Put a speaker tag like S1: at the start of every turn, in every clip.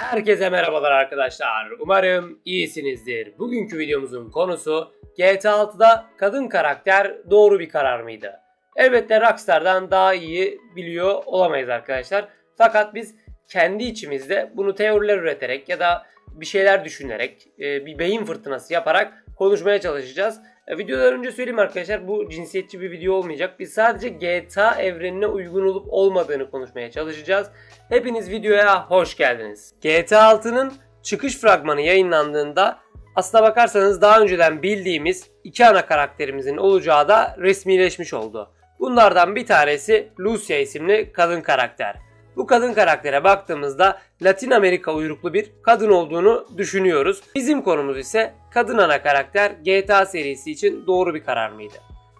S1: Herkese merhabalar arkadaşlar. Umarım iyisinizdir. Bugünkü videomuzun konusu GTA 6'da kadın karakter doğru bir karar mıydı? Elbette Rockstar'dan daha iyi biliyor olamayız arkadaşlar. Fakat biz kendi içimizde bunu teoriler üreterek ya da bir şeyler düşünerek, e, bir beyin fırtınası yaparak konuşmaya çalışacağız. Videodan önce söyleyeyim arkadaşlar bu cinsiyetçi bir video olmayacak. Biz sadece GTA evrenine uygun olup olmadığını konuşmaya çalışacağız. Hepiniz videoya hoş geldiniz. GTA 6'nın çıkış fragmanı yayınlandığında aslına bakarsanız daha önceden bildiğimiz iki ana karakterimizin olacağı da resmileşmiş oldu. Bunlardan bir tanesi Lucia isimli kadın karakter. Bu kadın karaktere baktığımızda Latin Amerika uyruklu bir kadın olduğunu düşünüyoruz. Bizim konumuz ise kadın ana karakter GTA serisi için doğru bir karar mıydı?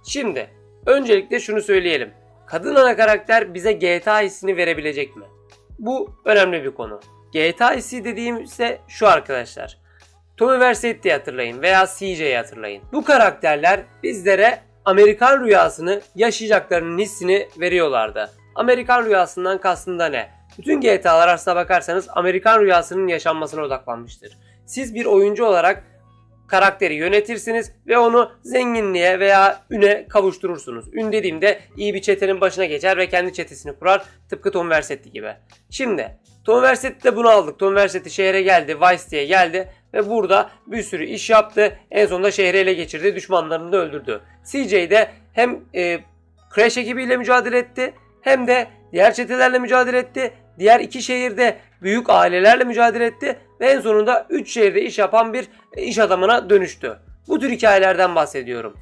S1: Şimdi öncelikle şunu söyleyelim. Kadın ana karakter bize GTA hissini verebilecek mi? Bu önemli bir konu. GTA hissi dediğim ise şu arkadaşlar. Tommy Vercetti'yi hatırlayın veya CJ'yi hatırlayın. Bu karakterler bizlere Amerikan rüyasını yaşayacaklarının hissini veriyorlardı. Amerikan rüyasından kastında ne? Bütün GTA'lar aslına bakarsanız Amerikan rüyasının yaşanmasına odaklanmıştır. Siz bir oyuncu olarak karakteri yönetirsiniz ve onu zenginliğe veya üne kavuşturursunuz. Ün dediğimde iyi bir çetenin başına geçer ve kendi çetesini kurar tıpkı Tom Vercetti gibi. Şimdi Tom Vercetti de bunu aldık. Tom Vercetti şehre geldi, Vice diye geldi ve burada bir sürü iş yaptı. En sonunda şehri ele geçirdi, düşmanlarını da öldürdü. CJ de hem e, Crash ekibiyle mücadele etti hem de diğer çetelerle mücadele etti. Diğer iki şehirde büyük ailelerle mücadele etti ve en sonunda 3 şehirde iş yapan bir iş adamına dönüştü. Bu tür hikayelerden bahsediyorum.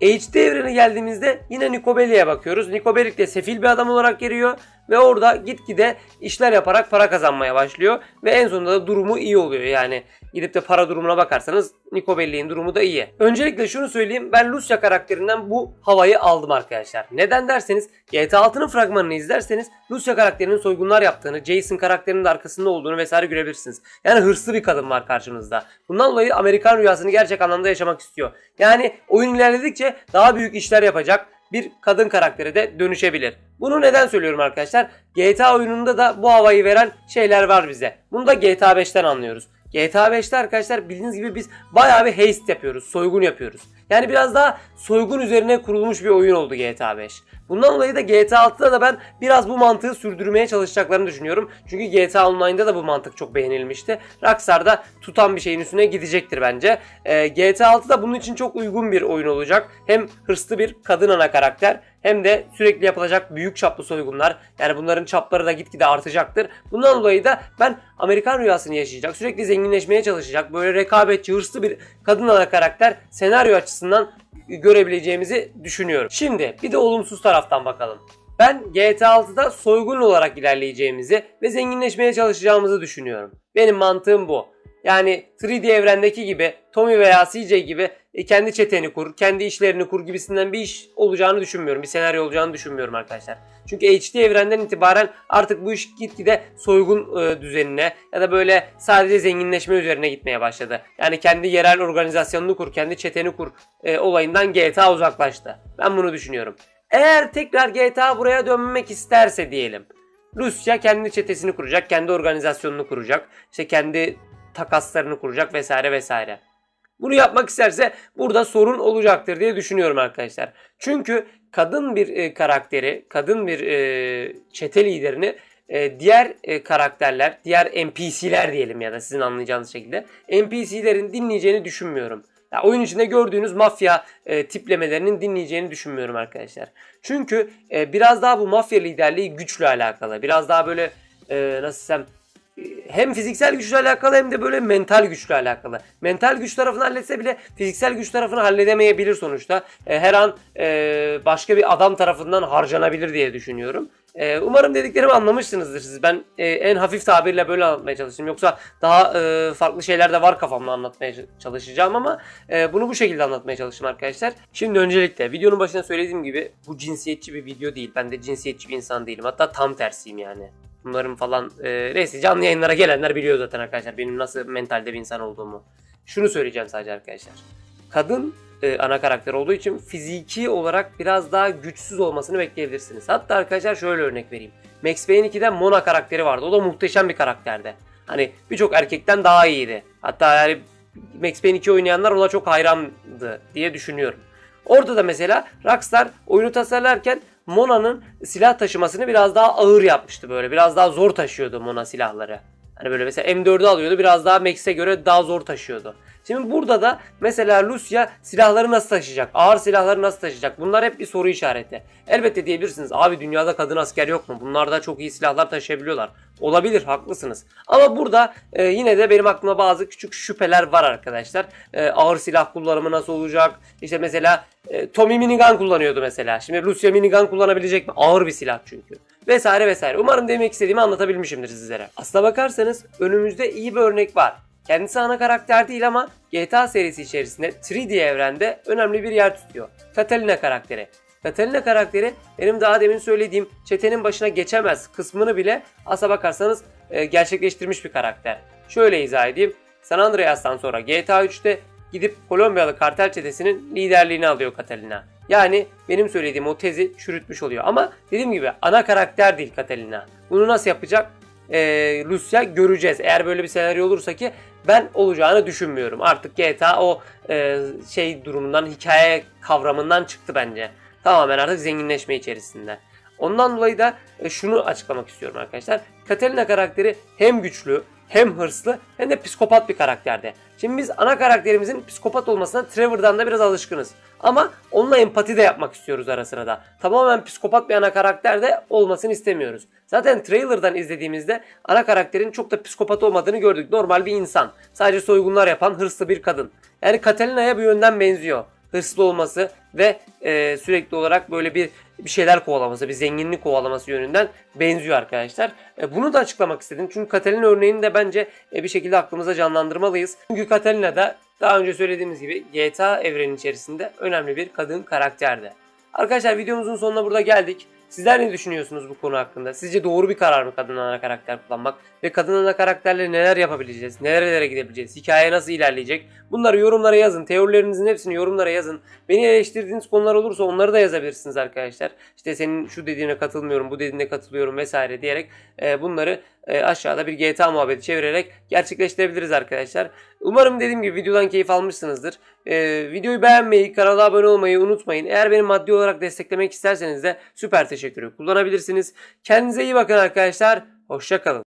S1: HD evrene geldiğimizde yine Nico Bellic'e bakıyoruz. Nico Bellic de sefil bir adam olarak geliyor ve orada gitgide işler yaparak para kazanmaya başlıyor ve en sonunda da durumu iyi oluyor. Yani gidip de para durumuna bakarsanız Nico Bellic'in durumu da iyi. Öncelikle şunu söyleyeyim ben Lucia karakterinden bu havayı aldım arkadaşlar. Neden derseniz GTA 6'nın fragmanını izlerseniz Lucia karakterinin soygunlar yaptığını, Jason karakterinin de arkasında olduğunu vesaire görebilirsiniz. Yani hırslı bir kadın var karşınızda. Bundan dolayı Amerikan rüyasını gerçek anlamda yaşamak istiyor. Yani oyun ilerledikçe daha büyük işler yapacak bir kadın karaktere de dönüşebilir. Bunu neden söylüyorum arkadaşlar? GTA oyununda da bu havayı veren şeyler var bize. Bunu da GTA 5'ten anlıyoruz. GTA 5'te arkadaşlar bildiğiniz gibi biz bayağı bir haste yapıyoruz, soygun yapıyoruz. Yani biraz daha soygun üzerine kurulmuş bir oyun oldu GTA 5. Bundan dolayı da GTA 6'da da ben biraz bu mantığı sürdürmeye çalışacaklarını düşünüyorum. Çünkü GTA Online'da da bu mantık çok beğenilmişti. Rockstar da tutan bir şeyin üstüne gidecektir bence. Ee, GTA 6 da bunun için çok uygun bir oyun olacak. Hem hırslı bir kadın ana karakter hem de sürekli yapılacak büyük çaplı soygunlar. Yani bunların çapları da gitgide artacaktır. Bundan dolayı da ben Amerikan rüyasını yaşayacak, sürekli zenginleşmeye çalışacak, böyle rekabetçi, hırslı bir kadın ana karakter senaryo açısından görebileceğimizi düşünüyorum. Şimdi bir de olumsuz taraftan bakalım. Ben GTA 6'da soygun olarak ilerleyeceğimizi ve zenginleşmeye çalışacağımızı düşünüyorum. Benim mantığım bu. Yani 3D evrendeki gibi Tommy veya CJ gibi e, kendi çeteni kur, kendi işlerini kur gibisinden bir iş olacağını düşünmüyorum. Bir senaryo olacağını düşünmüyorum arkadaşlar. Çünkü HD evrenden itibaren artık bu iş gitgide soygun e, düzenine ya da böyle sadece zenginleşme üzerine gitmeye başladı. Yani kendi yerel organizasyonunu kur, kendi çeteni kur e, olayından GTA uzaklaştı. Ben bunu düşünüyorum. Eğer tekrar GTA buraya dönmek isterse diyelim. Rusya kendi çetesini kuracak, kendi organizasyonunu kuracak, işte kendi takaslarını kuracak vesaire vesaire. Bunu yapmak isterse burada sorun olacaktır diye düşünüyorum arkadaşlar. Çünkü kadın bir e, karakteri, kadın bir e, çete liderini e, diğer e, karakterler, diğer NPC'ler diyelim ya da sizin anlayacağınız şekilde NPC'lerin dinleyeceğini düşünmüyorum. Ya oyun içinde gördüğünüz mafya e, tiplemelerinin dinleyeceğini düşünmüyorum arkadaşlar. Çünkü e, biraz daha bu mafya liderliği güçle alakalı. Biraz daha böyle e, nasıl desem hem fiziksel güçle alakalı hem de böyle mental güçle alakalı. Mental güç tarafını halletse bile fiziksel güç tarafını halledemeyebilir sonuçta. E, her an e, başka bir adam tarafından harcanabilir diye düşünüyorum. E, umarım dediklerimi anlamışsınızdır siz. Ben en hafif tabirle böyle anlatmaya çalıştım. Yoksa daha farklı şeyler de var kafamda anlatmaya çalışacağım ama bunu bu şekilde anlatmaya çalıştım arkadaşlar. Şimdi öncelikle videonun başında söylediğim gibi bu cinsiyetçi bir video değil. Ben de cinsiyetçi bir insan değilim. Hatta tam tersiyim yani bunların falan e, neyse canlı yayınlara gelenler biliyor zaten arkadaşlar benim nasıl mentalde bir insan olduğumu. Şunu söyleyeceğim sadece arkadaşlar. Kadın e, ana karakter olduğu için fiziki olarak biraz daha güçsüz olmasını bekleyebilirsiniz. Hatta arkadaşlar şöyle örnek vereyim. Max Payne 2'de Mona karakteri vardı. O da muhteşem bir karakterdi. Hani birçok erkekten daha iyiydi. Hatta yani Max Payne 2 oynayanlar ona çok hayrandı diye düşünüyorum. Orada da mesela Rockstar oyunu tasarlarken Mona'nın silah taşımasını biraz daha ağır yapmıştı böyle. Biraz daha zor taşıyordu Mona silahları. Hani böyle mesela M4'ü alıyordu biraz daha Max'e göre daha zor taşıyordu. Şimdi burada da mesela Lucia silahları nasıl taşıyacak? Ağır silahları nasıl taşıyacak? Bunlar hep bir soru işareti. Elbette diyebilirsiniz abi dünyada kadın asker yok mu? Bunlar da çok iyi silahlar taşıyabiliyorlar. Olabilir haklısınız. Ama burada e, yine de benim aklıma bazı küçük şüpheler var arkadaşlar. E, ağır silah kullanımı nasıl olacak? İşte mesela e, Tommy minigun kullanıyordu mesela. Şimdi Lucia minigun kullanabilecek mi? Ağır bir silah çünkü. Vesaire vesaire. Umarım demek istediğimi anlatabilmişimdir sizlere. Aslına bakarsanız önümüzde iyi bir örnek var. Kendisi ana karakter değil ama GTA serisi içerisinde 3D evrende önemli bir yer tutuyor. Catalina karakteri. Catalina karakteri benim daha demin söylediğim çetenin başına geçemez kısmını bile asa bakarsanız e, gerçekleştirmiş bir karakter. Şöyle izah edeyim. San Andreas'tan sonra GTA 3'te gidip Kolombiyalı kartel çetesinin liderliğini alıyor Catalina. Yani benim söylediğim o tezi çürütmüş oluyor. Ama dediğim gibi ana karakter değil Catalina. Bunu nasıl yapacak? e, Lucia göreceğiz. Eğer böyle bir senaryo olursa ki ben olacağını düşünmüyorum. Artık GTA o e, şey durumundan, hikaye kavramından çıktı bence. Tamamen artık zenginleşme içerisinde. Ondan dolayı da e, şunu açıklamak istiyorum arkadaşlar. Catalina karakteri hem güçlü hem hırslı hem de psikopat bir karakterde. Şimdi biz ana karakterimizin psikopat olmasına Trevor'dan da biraz alışkınız. Ama onunla empati de yapmak istiyoruz ara sırada. Tamamen psikopat bir ana karakter de olmasını istemiyoruz. Zaten trailer'dan izlediğimizde ana karakterin çok da psikopat olmadığını gördük. Normal bir insan. Sadece soygunlar yapan hırslı bir kadın. Yani Catalina'ya bir yönden benziyor. Hırslı olması ve e, sürekli olarak böyle bir bir şeyler kovalaması, bir zenginlik kovalaması yönünden benziyor arkadaşlar. E, bunu da açıklamak istedim. Çünkü Catalina örneğini de bence e, bir şekilde aklımıza canlandırmalıyız. Çünkü Catalina da daha önce söylediğimiz gibi GTA evrenin içerisinde önemli bir kadın karakterdi. Arkadaşlar videomuzun sonuna burada geldik. Sizler ne düşünüyorsunuz bu konu hakkında? Sizce doğru bir karar mı kadın ana karakter kullanmak? Ve kadın ana karakterle neler yapabileceğiz? Nerelere gidebileceğiz? Hikaye nasıl ilerleyecek? Bunları yorumlara yazın. Teorilerinizin hepsini yorumlara yazın. Beni eleştirdiğiniz konular olursa onları da yazabilirsiniz arkadaşlar. İşte senin şu dediğine katılmıyorum, bu dediğine katılıyorum vesaire diyerek bunları e, aşağıda bir GTA muhabbeti çevirerek gerçekleştirebiliriz arkadaşlar. Umarım dediğim gibi videodan keyif almışsınızdır. E, videoyu beğenmeyi, kanala abone olmayı unutmayın. Eğer beni maddi olarak desteklemek isterseniz de süper teşekkürü kullanabilirsiniz. Kendinize iyi bakın arkadaşlar. Hoşçakalın.